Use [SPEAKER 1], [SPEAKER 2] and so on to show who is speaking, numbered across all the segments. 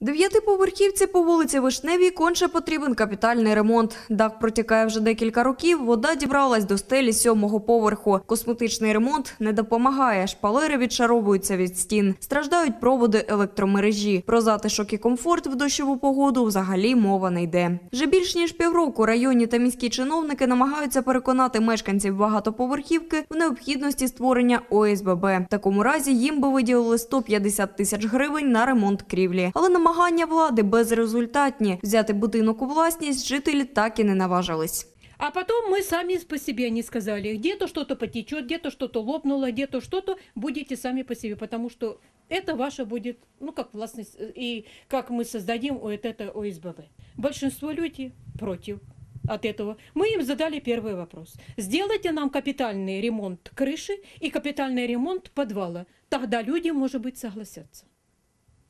[SPEAKER 1] Дев'ятиповерхівці по вулиці Вишневій конче потрібен капітальний ремонт. Дах протікає вже декілька років, вода дібралась до стелі сьомого поверху. Косметичний ремонт не допомагає, шпалери відшаровуються від стін. Страждають проводи електромережі. Про затишок і комфорт в дощову погоду взагалі мова не йде. Вже більш ніж півроку районні та міські чиновники намагаються переконати мешканців багатоповерхівки в необхідності створення ОСББ. В такому разі їм би виділили 150 тисяч гривень на ремонт крівлі. Але намагання влади безрезультатні. Взяти будинок у власність жителі так і не наважились.
[SPEAKER 2] А потом мы сами по себе они сказали, где-то что-то потечет, где-то что-то лопнуло, где-то что-то, будете сами по себе, потому что это ваше будет, ну, как властность, э, и как мы создадим вот это ОСББ. Большинство людей против от этого. Мы им задали первый вопрос. Сделайте нам капитальный ремонт крыши и капитальный ремонт подвала. Тогда люди, может быть, согласятся.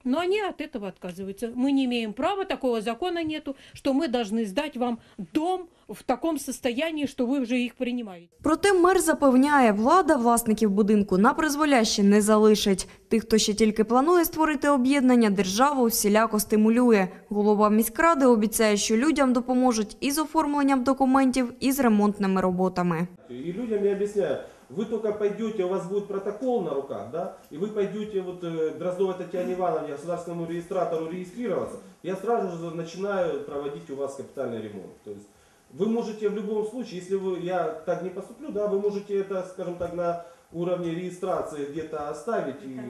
[SPEAKER 2] Но они от этого отказываются. Мы не имеем права, такого закона нету, что мы должны сдать вам дом в таком состоянии, что вы уже их принимаете.
[SPEAKER 1] Проте мер запевняє, влада власників будинку на призволяще не залишить. Тих, хто ще тільки планує створити об'єднання, державу всіляко стимулює. Голова міськради обіцяє, що людям допоможуть і з оформленням документів, і з ремонтними роботами.
[SPEAKER 3] И людям я объясняю, вы только пойдете, у вас будет протокол на руках, да, и вы пойдете вот э, Дроздовой Татьяне Ивановне, государственному регистратору регистрироваться, я сразу же начинаю проводить у вас капитальный ремонт. То есть вы можете в любом случае, если вы, я так не поступлю, да, вы можете это, скажем так, на уровне регистрации где-то оставить и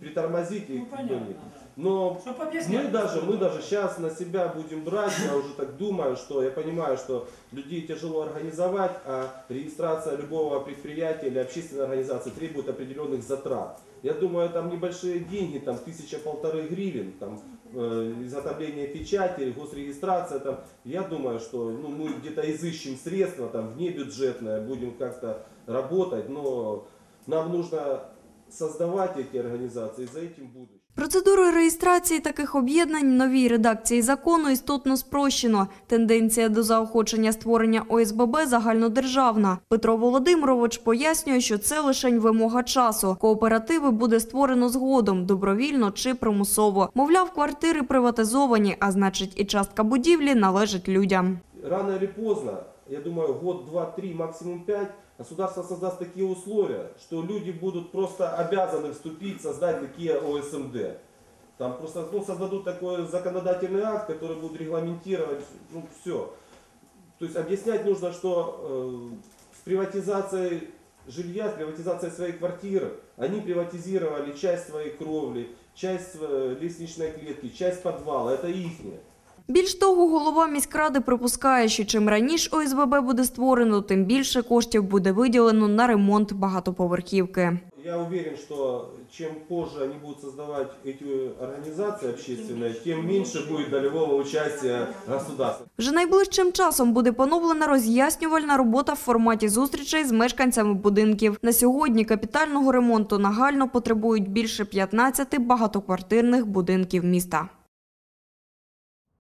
[SPEAKER 3] притормозить. и,
[SPEAKER 4] Ну,
[SPEAKER 3] как бы,
[SPEAKER 4] понятно,
[SPEAKER 3] Но мы даже, мы даже сейчас на себя будем брать, я уже так думаю, что я понимаю, что людей тяжело организовать, а регистрация любого предприятия или общественной организации требует определенных затрат. Я думаю, там небольшие деньги, там тысяча-полторы гривен, там э, изготовление печати, госрегистрация, там, я думаю, что ну, мы где-то изыщем средства, там, внебюджетное, будем как-то работать, но нам нужно создавать эти организации, за этим будущее.
[SPEAKER 1] Процедуру реєстрації таких об'єднань новій редакції закону істотно спрощено. Тенденція до заохочення створення ОСББ загальнодержавна. Петро Володимирович пояснює, що це лише вимога часу. Кооперативи буде створено згодом, добровільно чи примусово. Мовляв, квартири приватизовані, а значить і частка будівлі належить людям.
[SPEAKER 3] рано или поздно, я думаю, год, два, три, максимум пять, государство создаст такие условия, что люди будут просто обязаны вступить, создать такие ОСМД. Там просто ну, создадут такой законодательный акт, который будет регламентировать, ну, все. То есть объяснять нужно, что э, с приватизацией жилья, с приватизацией своей квартиры, они приватизировали часть своей кровли, часть э, лестничной клетки, часть подвала, это ихнее.
[SPEAKER 1] Більш того, голова міськради припускає, що чим раніше ОСББ буде створено, тим більше коштів буде виділено на ремонт багатоповерхівки.
[SPEAKER 3] Я уверен, что чем позже они будут создавать эти организации общественные, тем меньше будет долевого участия государства.
[SPEAKER 1] Вже найближчим часом буде поновлена роз'яснювальна робота в форматі зустрічей з мешканцями будинків. На сьогодні капітального ремонту нагально потребують більше 15 багатоквартирних будинків міста.